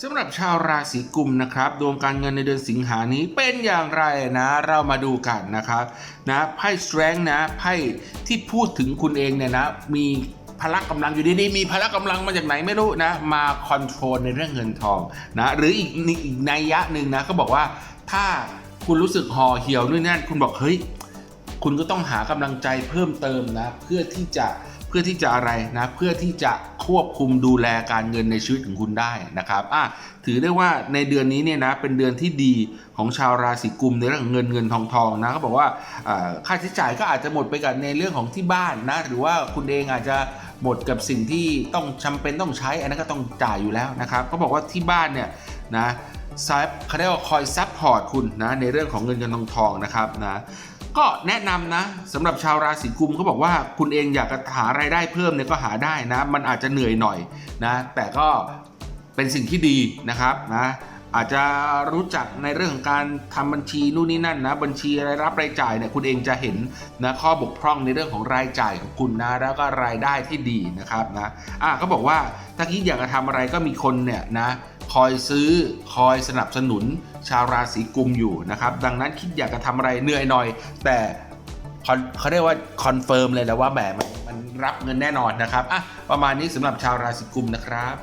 สำหรับชาวราศีกุมนะครับ ดวงการเงินในเดือนสิงหานี้เป็นอย่างไรนะ เรามาดูกันนะครับนะไพ่ strength นะไพ่ที่พูดถึงคุณเองเนี่ยนะ มีพละกำลังอยู่ดีๆ มีพละกำลังมาจากไหนไม่รู้นะ มาคอนโทรลในเรื่องเงินทองนะหรืออีกอีกนัยยะหนึ่งนะก็บอกว่าถ้าคุณรู้สึกห่อเหี่ยวนู่นนั่นคุณบอกเฮ้ยคุณก็ต้องหากำลังใจเพิ่มเติมนะ เพื่อที่จะ พื่อที่จะอะไรนะเพื่อที่จะควบคุมดูแลการเงินในชีวิตของคุณได้นะครับอะถือได้ว่าในเดือนนี้เนี่ยนะเป็นเดือนที่ดีของชาวราศีกุมในเรื่องของเงินเงินทองทองนะเขาบอกว่าค่าใช้จ่ายก็อาจจะหมดไปกับในเรื่องของที่บ้านนะหรือว่าคุณเองอาจจะหมดกับสิ่งที่ต้องจำเป็นต้องใช้อันนั้นก็ต้องจ่ายอยู่แล้วนะครับเขาบอกว่าที่บ้านเนี่ยนะซับเขาเรียกว่าคอยซัพพอร์ตคุณนะในเรื่องของเงินเงินทองทองนะครับนะ ก็แนะนำนะสำหรับชาวราศีกุมเขาบอกว่าคุณเองอยากจะหารายได้เพิ่มเนี่ยก็หาได้นะ มันอาจจะเหนื่อยหน่อยนะแต่ก็เป็นสิ่งที่ดีนะครับนะอาจจะรู้จักในเรื่องของการทำบัญชีนู่นนี่นั่นนะบัญชีรายรับรายจ่ายเนี่ยคุณเองจะเห็นนะข้อบกพร่องในเรื่องของรายจ่ายของคุณนะแล้วก็รายได้ที่ดีนะครับนะอะก็บอกว่าถ้าคิดอยากจะทำอะไรก็มีคนเนี่ยนะ คอยซื้อคอยสนับสนุนชาวราศีกุมอยู่นะครับ ดังนั้นคิดอยากจะทำอะไรเหนื่อยหน่อย แต่เขาเรียกว่าคอนเฟิร์มเลยแล้วว่าแหมมันมันรับเงินแน่นอนนะครับอะประมาณนี้สำหรับชาวราศีกุมนะครับ